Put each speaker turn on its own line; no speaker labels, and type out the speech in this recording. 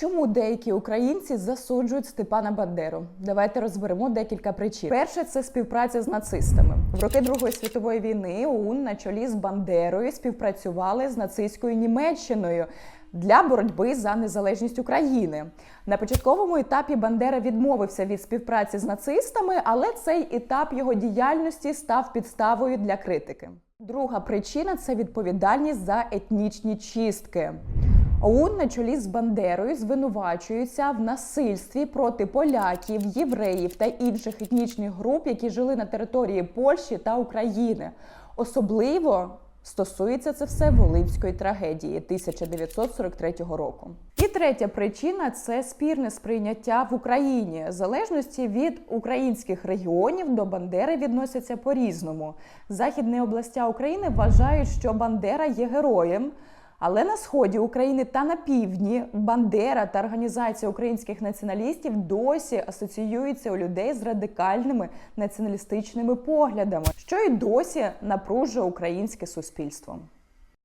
Чому деякі українці засуджують Степана Бандеру? Давайте розберемо декілька причин. Перше це співпраця з нацистами. В роки Другої світової війни ОУН на чолі з Бандерою співпрацювали з нацистською Німеччиною. Для боротьби за незалежність України на початковому етапі Бандера відмовився від співпраці з нацистами, але цей етап його діяльності став підставою для критики. Друга причина це відповідальність за етнічні чистки. ОУН на чолі з Бандерою звинувачуються в насильстві проти поляків, євреїв та інших етнічних груп, які жили на території Польщі та України. Особливо стосується це все Волинської трагедії 1943 року. І третя причина це спірне сприйняття в Україні. В залежності від українських регіонів до Бандери відносяться по-різному. Західні областя України вважають, що Бандера є героєм. Але на сході України та на півдні Бандера та організація українських націоналістів досі асоціюються у людей з радикальними націоналістичними поглядами, що й досі напружує українське суспільство.